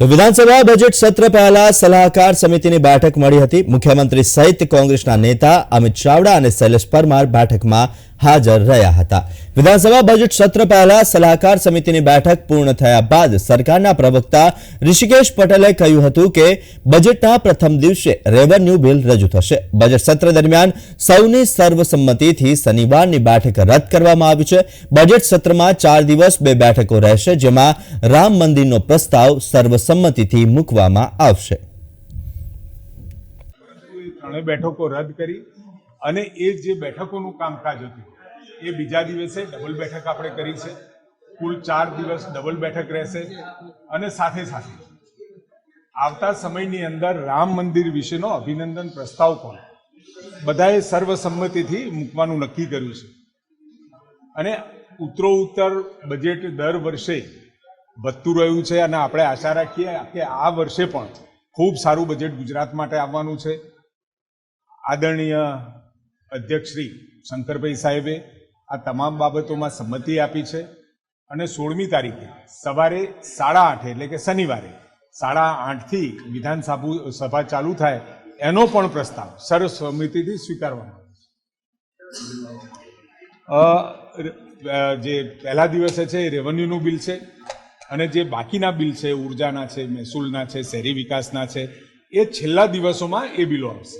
તો વિધાનસભા બજેટ સત્ર પહેલા સલાહકાર સમિતિની બેઠક મળી હતી. મુખ્યમંત્રી સહિત કોંગ્રેસના નેતા અમિત ચાવડા અને શૈલેષ પરમાર બેઠકમાં હાજર રહ્યા હતા. વિધાનસભા બજેટ સત્ર પહેલા સલાહકાર સમિતિની બેઠક પૂર્ણ થયા બાદ સરકારના પ્રવક્તા ઋષિકેશ પટેલે કહ્યું હતું કે બજેટના પ્રથમ દિવસે રેવન્યુ બિલ રજૂ થશે. બજેટ સત્ર દરમિયાન સૌની સર્વસંમતિથી શનિવારની બેઠક રદ કરવામાં આવી છે. બજેટ સત્રમાં ચાર દિવસ બે બેઠકો રહેશે, જેમાં રામ મંદિરનો પ્રસ્તાવ સર્વસંમતિથી મૂકવામાં આવશે. બેઠકો રદ કરી અને એ જે બેઠકોનું કામકાજ હતું, એ બીજા દિવસે ડબલ બેઠક આપણે કરી છે. કુલ ચાર દિવસ ડબલ બેઠક રહેશે અને સાથે સાથે આવતા સમયની અંદર રામ મંદિર વિશેનો અભિનંદન પ્રસ્તાવ પણ બધાએ સર્વસંમતિથી મૂકવાનું નક્કી કર્યું છે. અને ઉત્તરો ઉત્તર બજેટ દર વર્ષે વધતું રહ્યું છે અને આપણે આશા રાખીએ કે આ વર્ષે પણ ખૂબ સારું બજેટ ગુજરાત માટે આવવાનું છે. આદરણીય અધ્યક્ષ શ્રી શંકરભાઈ સાહેબે આ તમામ બાબતોમાં સંમતિ આપી છે અને સોળમી તારીખે સવારે સાડા આઠે, એટલે કે શનિવારે સાડા આઠથી વિધાનસભા સભા ચાલુ થાય એનો પણ પ્રસ્તાવ સર્વસમિતિથી છે. જે પહેલા દિવસે છે એ રેવન્યુનું બિલ છે અને જે બાકીના બિલ છે, ઉર્જાના છે, મહેસૂલના છે, શહેરી વિકાસના છે, એ છેલ્લા દિવસોમાં એ બિલો આવશે